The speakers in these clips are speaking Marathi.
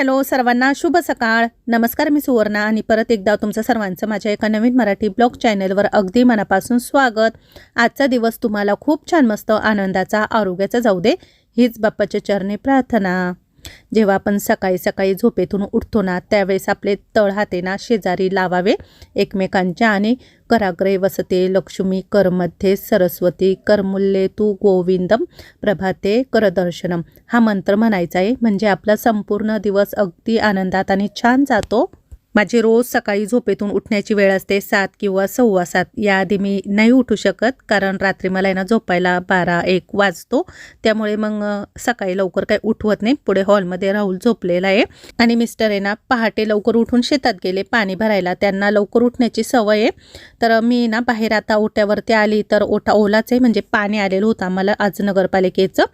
हॅलो सर्वांना शुभ सकाळ. नमस्कार मी सुवर्णा आणि परत एकदा तुमचं सर्वांचं माझ्या एका नवीन मराठी ब्लॉग चॅनलवर अगदी मनापासून स्वागत. आजचा दिवस तुम्हाला खूप छान मस्त आनंदाचा आरोग्याचा जाऊ दे. हीच बाप्पाच्या चरणी प्रार्थना. जेव्हा आपण सकाळी सकाळी झोपेतून उठतो ना त्यावेळेस आपले तळ हाते ना शेजारी लावावे एकमेकांच्या आणि कराग्रे वसते. लक्ष्मी करमध्ये सरस्वती करमुल्ले तू गोविंदम प्रभाते करदर्शनम. हा मंत्र म्हणायचा आहे. म्हणजे आपला संपूर्ण दिवस अगदी आनंदात आणि छान जातो. माझी रोज सकाळी झोपेतून उठण्याची वेळ असते सात किंवा सव्वा सात. याआधी मी नाही उठू शकत कारण रात्री मला आहे ना झोपायला बारा एक वाजतो. त्यामुळे मग सकाळी लवकर काही उठवत नाही. पुढे हॉलमध्ये राहुल झोपलेला आहे. आणि मिस्टर आहे ना पहाटे लवकर उठून शेतात गेले पाणी भरायला. त्यांना लवकर उठण्याची सवय आहे. तर मी ना बाहेर आता ओट्यावरती आली तर ओटा ओलाच आहे म्हणजे पाणी आलेलं होतं आम्हाला आज नगरपालिकेचं.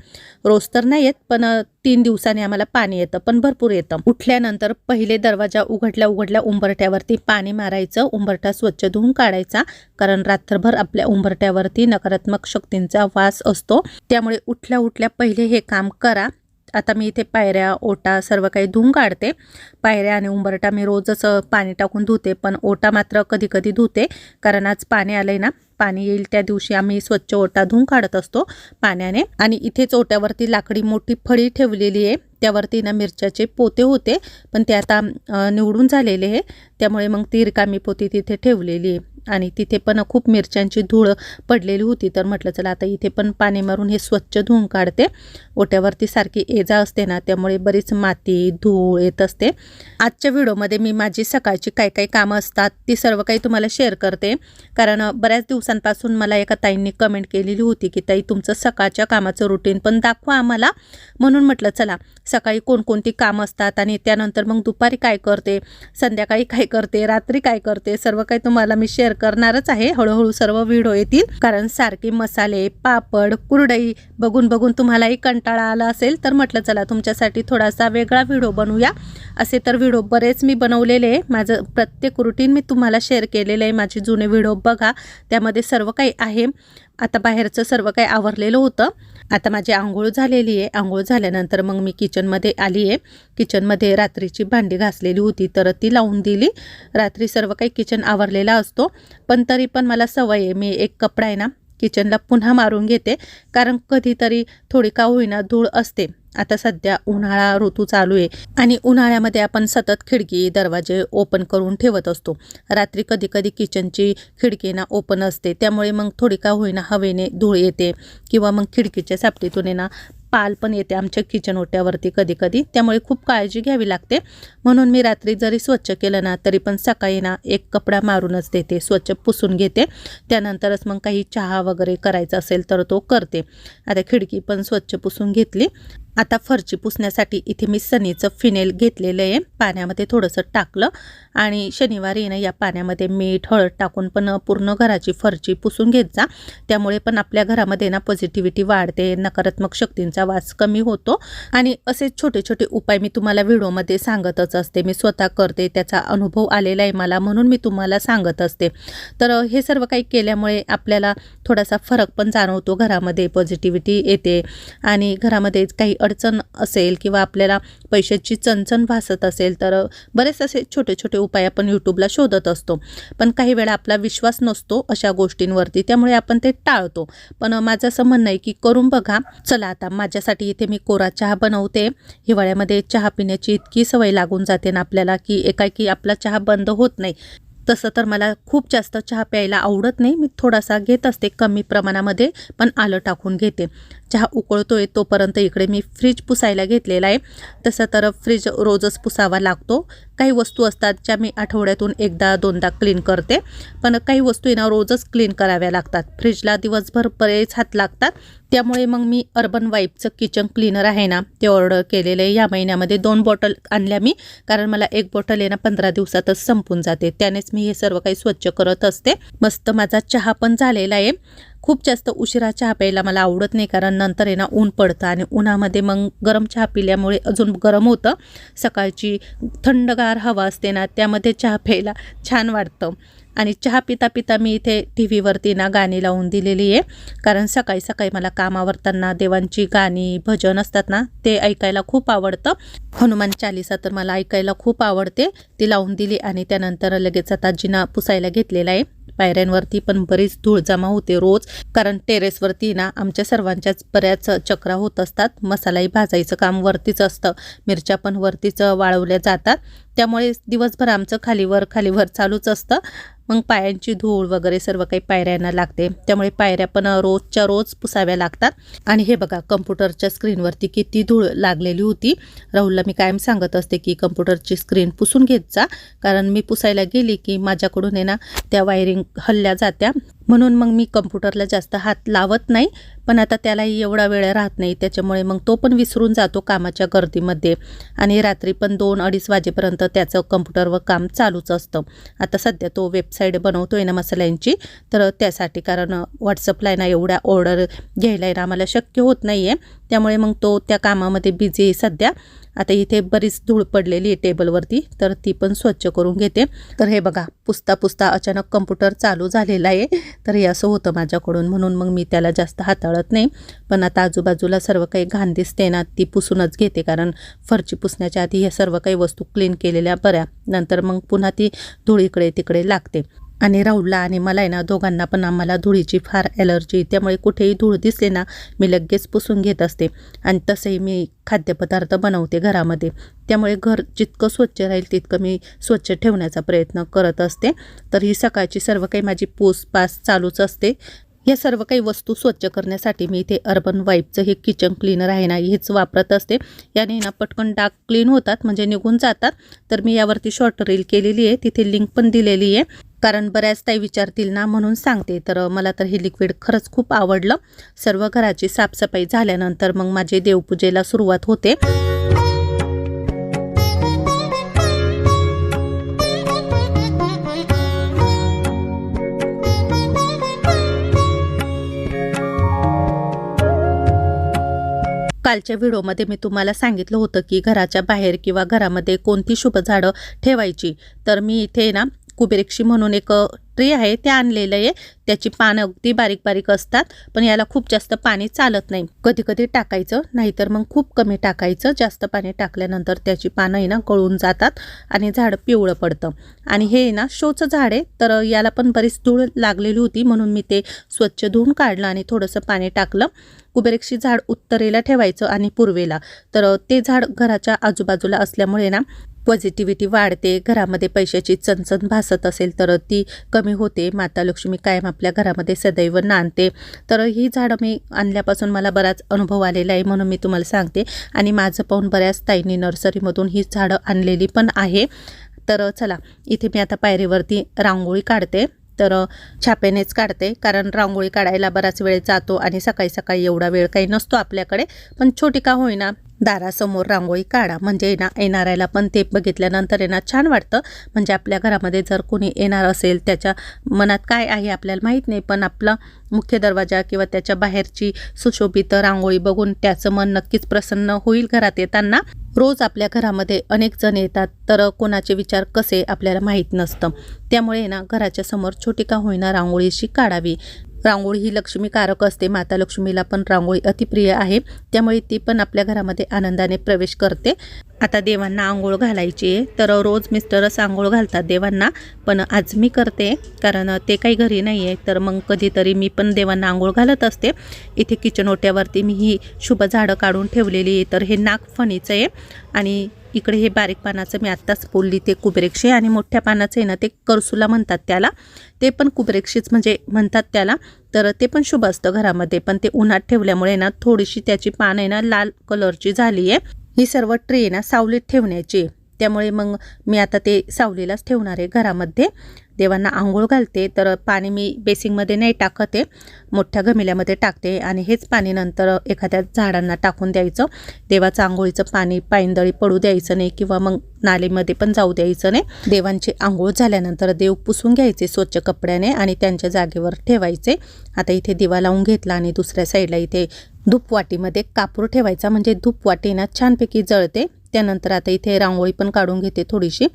रोज तर नाही येत पण तीन दिवसांनी आम्हाला पाणी येतं पण भरपूर येतं. उठल्यानंतर पहिले दरवाजा उघडल्या उघडल्या उंबरट्यावरती पाणी मारायचं उंबरठा स्वच्छ धुवून काढायचा. कारण रात्रभर आपल्या उंबरट्यावरती नकारात्मक शक्तींचा वास असतो. त्यामुळे उठल्या उठल्या पहिले हे काम करा. आता मी इथे पायऱ्या ओटा सर्व काही धुवून काढते. पायऱ्या आणि उंबरटा मी रोजच पाणी टाकून धुते. पण ओटा मात्र कधी कधी धुते. कारण आज पाणी आलंय ना पाणी येईल त्या दिवशी आम्ही स्वच्छ ओटा धुवून काढत असतो पाण्याने. आणि इथेच ओट्यावरती लाकडी मोठी फळी ठेवलेली आहे. त्यावरती ना मिरच्याचे पोते होते पण ते आता निवडून झालेले आहे. त्यामुळे मग ती रिकामी पोती तिथे ठेवलेली आहे. आणि तिथे पण खूप मिरच्यांची धूळ पडलेली होती. तर म्हटलं चला आता इथे पण पाणी मारून हे स्वच्छ धुवून काढते. ओट्यावरती सारखी एजा असते ना त्यामुळे बरीच माती धूळ येत असते. आजच्या व्हिडिओमध्ये मी माझी सकाळची काय काय कामं असतात ती सर्व काही तुम्हाला शेअर करते. कारण बऱ्याच दिवसांपासून मला एका ताईंनी कमेंट केलेली होती की ताई तुमचं सकाळच्या कामाचं रुटीन पण दाखवा आम्हाला. म्हणून म्हटलं चला सकाळी कोणकोणती कामं असतात आणि त्यानंतर मग दुपारी काय करते? संध्याकाळी काय करते? रात्री काय करते? सर्व काही तुम्हाला मी शेअर करणारच आहे. हळूहळू सर्व व्हिडिओ येतील. कारण सारखे मसाले पापड कुरडई बघून बघून तुम्हालाही कंटाळा आला असेल तर म्हटलं चला तुमच्यासाठी थोडासा वेगळा व्हिडिओ बनवूया. असे तर व्हिडिओ बरेच मी बनवलेले आहे. माझं प्रत्येक रुटीन मी तुम्हाला शेअर केलेलं आहे. माझे जुने व्हिडिओ बघा. त्यामध्ये सर्व काही आहे. आता बाहेरचं सर्व काही आवरलेलं होतं. आता माझी आंघोळ झालेली आहे. आंघोळ झाल्यानंतर मग मी किचनमध्ये आली आहे किचनमध्ये रात्रीची भांडी घासलेली होती तर ती लावून दिली. रात्री सर्व काही किचन आवरलेला असतो. पण तरी पण मला सवय आहे. मी एक कपडा आहे ना किचनला पुन्हा मारून घेते. कारण कधीतरी थोडी का होईना धूळ असते. आता सध्या उन्हाळा ऋतू चालू आहे आणि उन्हाळ्यामध्ये आपण सतत खिडकी दरवाजे ओपन करून ठेवत असतो. रात्री कधी कधी किचनची खिडकी ना ओपन असते. त्यामुळे मग थोडी का होईना हवेने धूळ येते किंवा मग खिडकीच्या सापटीतून आहे ना पाल पण येते आमच्या किचन ओट्यावरती कधी कधी त्यामुळे खूप काळजी घ्यावी लागते. म्हणून मी रात्री जरी स्वच्छ केलं ना तरी पण सकाळी ना एक कपडा मारूनच देते. स्वच्छ पुसून घेते. त्यानंतरच मग काही चहा वगैरे करायचा असेल तर तो करते. आता खिडकी पण स्वच्छ पुसून घेतली. आता फरची पुसण्यासाठी इथे मी सनीचं फिनेल घेतलेलं आहे. पाण्यामध्ये थोडंसं टाकलं आणि शनिवारी ना या पाण्यामध्ये मीठ हळद टाकून पण पूर्ण घराची फरची पुसून घेत जा. त्यामुळे पण आपल्या घरामध्ये ना पॉझिटिव्हिटी वाढते नकारात्मक शक्तींचा वास कमी होतो. आणि असे छोटे छोटे उपाय मी तुम्हाला व्हिडिओमध्ये सांगतच असते. मी स्वतः करते त्याचा अनुभव आलेला आहे मला म्हणून मी तुम्हाला सांगत असते. तर हे सर्व काही केल्यामुळे आपल्याला थोडासा फरक पण जाणवतो. घरामध्ये पॉझिटिव्हिटी येते आणि घरामध्ये काही अडचण असेल किंवा आपल्याला पैशाची चणचण भासत असेल तर बरेच असे छोटे छोटे उपाय आपण यूट्यूबला शोधत असतो. पण काही वेळा आपला विश्वास नसतो अशा गोष्टींवरती त्यामुळे आपण ते टाळतो. पण माझं असं म्हणणं आहे की करून बघा. चला आता माझ्यासाठी इथे मी कोरा चहा बनवते. हिवाळ्यामध्ये चहा पिण्याची इतकी सवय लागून जाते ना आपल्याला की एकाएकी आपला चहा बंद होत नाही. तसं तर मला खूप जास्त चहा प्यायला आवडत नाही. मी थोडासा घेत असते कमी प्रमाणामध्ये पण आलं टाकून घेते. चहा उकळतोय तोपर्यंत इकडे मी फ्रीज पुसायला घेतलेला आहे. तसं तर फ्रीज रोजच पुसावा लागतो. काही वस्तू असतात ज्या मी आठवड्यातून एकदा दोनदा क्लीन करते. पण काही वस्तू आहे ना रोजच क्लीन कराव्या लागतात. फ्रीजला दिवसभर बरेच हात लागतात. त्यामुळे मग मी अर्बन वाईपचं किचन क्लीनर आहे ना ते ऑर्डर केलेलं आहे. या महिन्यामध्ये दोन बॉटल आणल्या मी कारण मला एक बॉटल आहे ना पंधरा दिवसातच संपून जाते. त्यानेच मी हे सर्व काही स्वच्छ करत असते. मस्त माझा चहा पण झालेला आहे. खूप जास्त उशिरा चहा प्यायला मला आवडत नाही कारण नंतर आहे ना ऊन पडतं आणि उन्हामध्ये मग गरम चहा पिल्यामुळे अजून गरम होतं. सकाळची थंडगार हवा असते ना त्यामध्ये चहा प्यायला छान वाटतं. आणि चहा पिता पिता मी इथे टी व्हीवरती ना गाणी लावून दिलेली आहे. कारण सकाळी सकाळी मला कामावरताना देवांची गाणी भजन असतात ना ते ऐकायला खूप आवडतं. हनुमान चालिसा तर मला ऐकायला खूप आवडते. ती लावून दिली आणि त्यानंतर लगेच आता जिना पुसायला घेतलेला आहे. पायऱ्यांवरती पण बरीच धूळ जमा होते रोज कारण टेरेसवरती ना आमच्या सर्वांच्याच बऱ्याच चक्रा होत असतात. मसालाही भाजायचं काम वरतीच असतं. मिरच्या पण वरतीच वाळवल्या जातात. त्यामुळे दिवसभर आमचं खालीवर खालीवर चालूच असतं. मग पायांची धूळ वगैरे सर्व काही पायऱ्यांना लागते. त्यामुळे पायऱ्या पण रोजच्या रोज पुसाव्या लागतात. आणि हे बघा कम्प्युटरच्या स्क्रीनवरती किती धूळ लागलेली होती. राहुलला मी कायम सांगत असते की कम्प्युटरची स्क्रीन पुसून घेत जा. कारण मी पुसायला गेली की माझ्याकडून आहे ना त्या वायरिंग हल्ल्या जात्या. म्हणून मग मी कम्प्युटरला जास्त हात लावत नाही पण आता त्यालाही एवढा वेळ राहत नाही त्याच्यामुळे मग तो पण विसरून जातो कामाच्या गर्दीमध्ये. आणि रात्री पण दोन अडीच वाजेपर्यंत त्याचं कम्प्युटरवर काम चालूच असतं. आता सध्या तो वेबसाईट आहे ना मसाल्यांची तर त्यासाठी कारण व्हॉट्सअपला आहे ना एवढ्या ऑर्डर घ्यायला आहे ना आम्हाला शक्य होत नाही आहे त्यामुळे मग तो त्या कामामध्ये बिझी आहे सध्या. आता इथे बरीच धूळ पडलेली आहे टेबलवरती तर ती पण स्वच्छ करून घेते. तर हे बघा पुसता पुसता अचानक कम्प्युटर चालू झालेला आहे. तर हे असं होतं माझ्याकडून म्हणून मग मी त्याला जास्त हाताळत नाही. पण आता आजूबाजूला सर्व काही घाण दिसते ना ती पुसूनच घेते. कारण फरची पुसण्याच्या आधी ह्या सर्व काही वस्तू क्लीन केलेल्या बऱ्या. नंतर मग पुन्हा ती धुळीकडे इकडे तिकडे लागते. आणि राहुलला आणि मला आहे ना दोघांना पण आम्हाला धुळीची फार ॲलर्जी त्यामुळे कुठेही धूळ दिसले ना मी लगेच पुसून घेत असते. आणि तसंही मी खाद्यपदार्थ बनवते घरामध्ये. त्यामुळे घर जितकं स्वच्छ राहील तितकं मी स्वच्छ ठेवण्याचा प्रयत्न करत असते. तर ही सकाळची सर्व काही माझी पोसपास चालूच असते. या सर्व काही वस्तू स्वच्छ करण्यासाठी मी इथे अर्बन वाईपचं हे किचन क्लीनर आहे ना हेच वापरत असते. याने ना पटकन डाग क्लीन होतात म्हणजे निघून जातात. तर मी यावरती शॉर्ट रील केलेली आहे तिथे लिंक पण दिलेली आहे. कारण बऱ्याच ताई विचारतील ना म्हणून सांगते. तर मला तर हे लिक्विड खरंच खूप आवडलं. सर्व घराची साफसफाई झाल्यानंतर मग माझे देवपूजेला सुरुवात होते. कालच्या व्हिडिओमध्ये मी तुम्हाला सांगितलं होतं की घराच्या बाहेर किंवा घरामध्ये कोणती शुभ झाडं ठेवायची. तर मी इथे ना कुबेरेक्षी म्हणून एक ट्रे आहे ते आणलेलं आहे. त्याची पानं अगदी बारीक बारीक असतात पण याला खूप जास्त पाणी चालत नाही. कधी कधी टाकायचं नाहीतर मग खूप कमी टाकायचं. जास्त पाणी टाकल्यानंतर त्याची पानं आहे ना गळून जातात आणि झाड पिवळं पडतं. आणि हे ना शोचं झाड आहे. तर याला पण बरीच धूळ लागलेली होती म्हणून मी ते स्वच्छ धुवून काढलं आणि थोडंसं पाणी टाकलं. कुबेरेक्षी झाड उत्तरेला ठेवायचं आणि पूर्वेला. तर ते झाड घराच्या आजूबाजूला असल्यामुळे ना पॉझिटिव्हिटी वाढते घरामध्ये पैशाची चणचण भासत असेल तर ती कमी होते. माता लक्ष्मी कायम आपल्या घरामध्ये सदैव नांदते. तर ही झाडं मी आणल्यापासून मला बराच अनुभव आलेला आहे म्हणून मी तुम्हाला सांगते. आणि माझं पाहून बऱ्याच ताईंनी नर्सरीमधून ही झाडं आणलेली पण आहे. तर चला इथे मी आता पायरीवरती रांगोळी काढते. तर छापेनेच काढते कारण रांगोळी काढायला बराच वेळ जातो आणि सकाळी सकाळी एवढा वेळ काही नसतो आपल्याकडे. पण छोटी का होईना दारासमोर रांगोळी काढा. म्हणजे ना येणाऱ्याला पण ते बघितल्यानंतर आहे ना छान वाटतं. म्हणजे आपल्या घरामध्ये जर कोणी येणार असेल त्याच्या मनात काय आहे आपल्याला माहीत नाही पण आपला मुख्य दरवाजा किंवा त्याच्या बाहेरची सुशोभित रांगोळी बघून त्याचं मन नक्कीच प्रसन्न होईल घरात येताना. रोज आपल्या घरामध्ये अनेक जण येतात तर कोणाचे विचार कसे आपल्याला माहीत नसतं. त्यामुळे ना घराच्या समोर छोटी का होईना रांगोळीशी काढावी. रांगोळी ही लक्ष्मीकारक असते. माता लक्ष्मीला पण रांगोळी अतिप्रिय आहे. त्यामुळे ती पण आपल्या घरामध्ये आनंदाने प्रवेश करते. आता देवांना आंघोळ घालायची आहे. तर रोज मिस्टरच आंघोळ घालतात देवांना. पण आज मी करते. कारण ते काही घरी नाही आहे तर मग कधीतरी मी पण देवांना आंघोळ घालत असते. इथे किचन ओट्यावरती मी ही शुभ झाडं काढून ठेवलेली आहे. तर हे नागफणीचं आहे. आणि इकडे हे बारीक पानाचं मी आत्ताच बोलली ते कुबरेक्षी आणि मोठ्या पानाचं आहे ना ते करसुला म्हणतात त्याला. ते पण कुबरेक्षीच म्हणजे म्हणतात त्याला. तर ते पण शुभ असतं घरामध्ये. पण ते उन्हात ठेवल्यामुळे ना थोडीशी त्याची पानं आहे ना लाल कलरची झाली आहे. ही सर्व ट्रे ना सावलीत ठेवण्याची त्यामुळे मग मी आता ते सावलीलाच ठेवणार आहे घरामध्ये. देवांना आंघोळ घालते तर पाणी मी बेसिंगमध्ये नाही टाकत आहे मोठ्या गमिल्यामध्ये टाकते आणि हेच पाणी नंतर एखाद्या झाडांना टाकून द्यायचं. देवाचं आंघोळीचं पाणी पायंदळी पडू द्यायचं नाही किंवा मग नालीमध्ये पण जाऊ द्यायचं नाही. देवांची आंघोळ झाल्यानंतर देव पुसून घ्यायचे स्वच्छ कपड्याने आणि त्यांच्या जागेवर ठेवायचे. आता इथे दिवा लावून घेतला आणि दुसऱ्या साईडला इथे धूपवाटीमध्ये कापूर ठेवायचा म्हणजे धूपवाटी ना छानपैकी जळते. त्यानंतर आता इथे रांगोळी पण काढून घेते थोडीशी.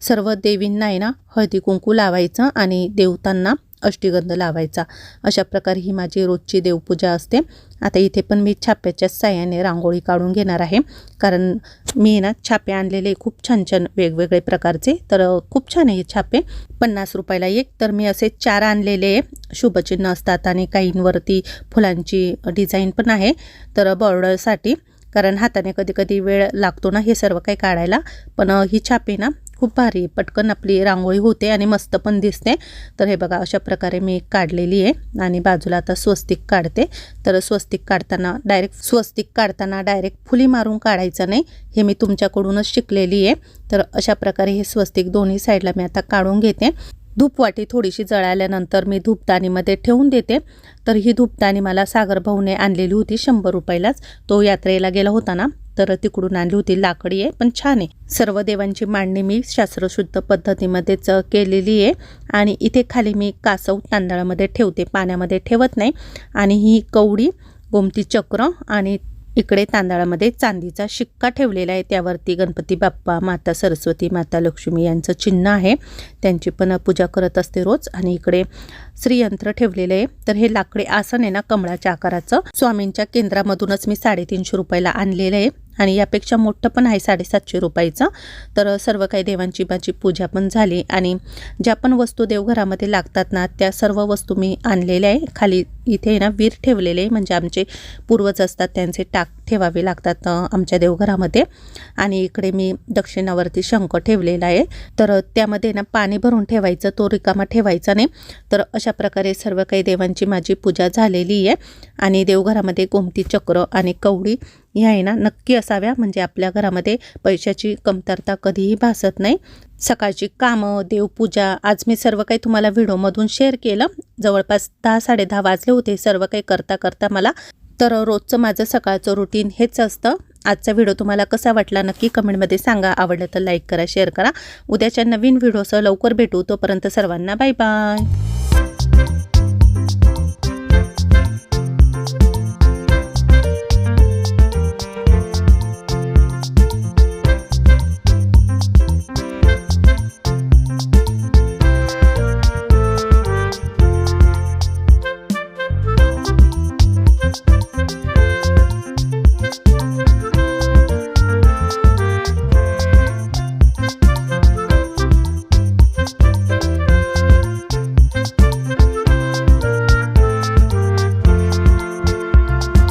सर्व देवींना आहे ना हळदी कुंकू लावायचं आणि देवतांना अष्टीगंध लावायचा. अशा प्रकारे ही माझी रोजची देवपूजा असते. आता इथे पण मी छाप्याच्या साह्याने रांगोळी काढून घेणार आहे. कारण मी ना छापे आणलेले खूप छान छान वेगवेगळे प्रकारचे. तर खूप छान आहे छापे. पन्नास रुपयाला एक. तर मी असे चार आणलेले शुभचिन्ह असतात आणि काहींवरती फुलांची डिझाईन पण आहे. तर बॉर्डरसाठी कारण हाताने कधी कधी वेळ लागतो ना हे सर्व काही काढायला. पण ही छापी ना खूप भारी पटकन आपली रांगोळी होते आणि मस्त पण दिसते. तर हे बघा अशा प्रकारे मी काढलेली आहे आणि बाजूला आता स्वस्तिक काढते. तर स्वस्तिक काढताना डायरेक्ट स्वस्तिक काढताना डायरेक्ट फुली मारून काढायचं नाही. हे मी तुमच्याकडूनच शिकलेली आहे. तर अशा प्रकारे हे स्वस्तिक दोन्ही साईडला मी आता काढून घेते. धूपवाटी थोडीशी जळाल्यानंतर मी धूपदाणीमध्ये ठेवून देते. तर ही धूपदाणी मला सागर भाऊने आणलेली होती शंभर रुपयालाच. तो यात्रेला गेला होता ना तर तिकडून आणली होती. लाकडी आहे पण छान आहे. सर्व देवांची मांडणी मी शास्त्रशुद्ध पद्धतीमध्येच केलेली आहे. आणि इथे खाली मी कासव तांदळामध्ये ठेवते. पाण्यामध्ये ठेवत नाही. आणि ही कवडी गोमती चक्र आणि इकडे तांदळामध्ये चांदीचा शिक्का ठेवलेला आहे. त्यावरती गणपती बाप्पा माता सरस्वती माता लक्ष्मी यांचं चिन्ह आहे. त्यांची पण पूजा करत असते रोज. आणि इकडे श्रीयंत्र ठेवलेलं आहे. तर हे लाकडी आसन आहे ना कमळाच्या आकाराचं. स्वामींच्या केंद्रामधूनच मी साडेतीनशे रुपयाला आणलेलं आहे. आणि यापेक्षा मोठं पण आहे साडेसातशे रुपयाचं. तर सर्व काही देवांची माझी पूजा पण झाली. आणि ज्या पण वस्तू देवघरामध्ये लागतात ना त्या सर्व वस्तू मी आणलेल्या आहे. खाली इथे ना वीर ठेवलेले आहे म्हणजे आमचे पूर्वज असतात त्यांचे टाक ठेवावे लागतात आमच्या देवघरामध्ये. आणि इकडे मी दक्षिणावरती शंख ठेवलेला आहे. तर त्यामध्ये ना पाणी भरून ठेवायचं तो रिकामा ठेवायचा नाही. तर अशा प्रकारे सर्व काही देवांची माझी पूजा झालेली आहे. आणि देवघरामध्ये गोमती चक्र आणि कवडी ह्या आहे ना नक्की असाव्या. म्हणजे आपल्या घरामध्ये पैशाची कमतरता कधीही भासत नाही. सकाळची कामं देवपूजा आज मी सर्व काही तुम्हाला व्हिडिओमधून शेअर केलं. जवळपास दहा साडे दहा वाजले होते सर्व काही करता करता मला. तर रोजचं माझं सकाळचं रुटीन हेच असतं. आजचा व्हिडिओ तुम्हाला कसा वाटला नक्की कमेंटमध्ये सांगा. आवडलं तर लाईक करा शेअर करा. उद्याच्या नवीन व्हिडिओसह लवकर भेटू. तोपर्यंत सर्वांना बाय बाय